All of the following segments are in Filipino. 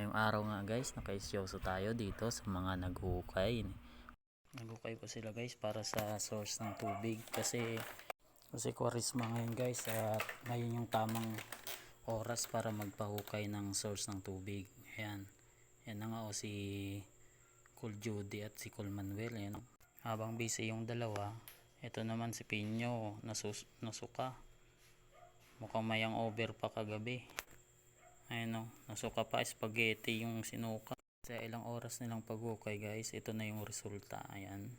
Ngayong araw nga guys, nakaisyoso tayo dito sa mga naghukay. Naghukay po sila guys para sa source ng tubig kasi kasi kwarisma ngayon guys at ngayon yung tamang oras para magpahukay ng source ng tubig. Ayan. Yan na nga o si Cool Judy at si Cool Manuel. Ayan. Habang busy yung dalawa, ito naman si Pinyo nasus nasuka. Mukhang mayang over pa kagabi. Ayun o, nasuka pa spaghetti yung sinuka. Sa ilang oras nilang paghukay guys, ito na yung resulta. Ayan.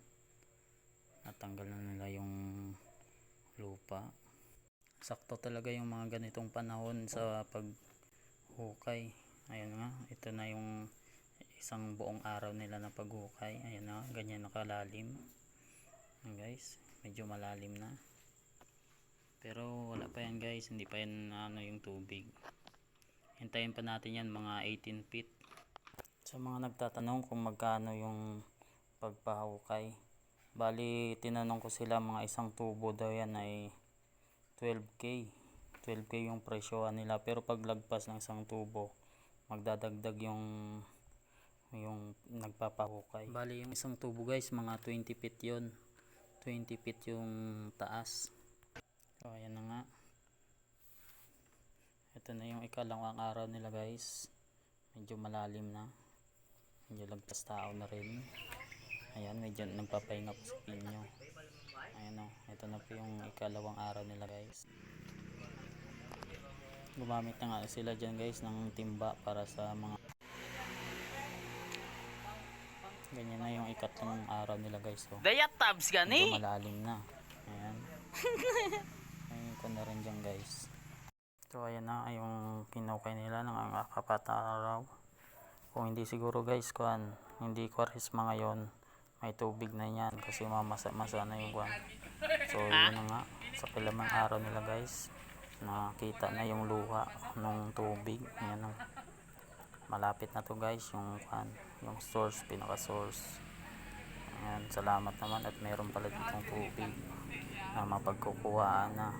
Natanggal na nila yung lupa. Sakto talaga yung mga ganitong panahon sa paghukay. Ayun nga, ito na yung isang buong araw nila na paghukay. Ayun na, ganyan nakalalim. Ayan guys, medyo malalim na. Pero wala pa yan guys, hindi pa yan ano yung tubig. Hintayin pa natin yan mga 18 feet. Sa mga nagtatanong kung magkano yung pagpahukay. Bali, tinanong ko sila mga isang tubo daw yan ay 12k. 12k yung presyohan nila. Pero pag lagpas ng isang tubo, magdadagdag yung yung nagpapahukay. Bali, yung isang tubo guys, mga 20 feet yon 20 feet yung taas. So, ayan na nga. Ito na yung ikalawang araw nila guys. Medyo malalim na. Medyo lagpas tao na rin. Ayan, medyo nagpapahinga po sa pinyo. Ayan o, ito na po yung ikalawang araw nila guys. Gumamit na nga sila dyan guys ng timba para sa mga Ganyan na yung ikatlong araw nila guys. So, Daya tabs medyo malalim na. Ayan. Ayun ko na rin dyan guys. So ayan na yung kinukay nila ng ang apat na araw. Kung hindi siguro guys kuan, hindi kwarisma ngayon, may tubig na yan kasi mamasa-masa na yung kuan. So yun na nga, sa kilamang araw nila guys, nakita na yung luha ng tubig. Ayan na. Malapit na to guys yung kuan, yung source, pinaka source. Ayan, salamat naman at meron pala ditong tubig na mapagkukuhaan na.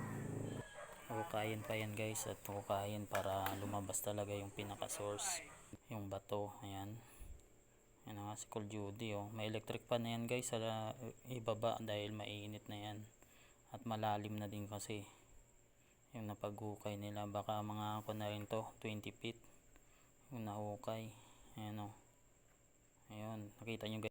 Hukayin pa yan guys at hukayin para lumabas talaga yung pinaka source, yung bato. Ayan. Yan nga si Call Judy oh. May electric pan na yan guys sa ibaba dahil mainit na yan. At malalim na din kasi yung napaghukay nila. Baka mga ako na rin to, 20 feet yung nahukay. Ayan oh. Ayun, nakita nyo guys.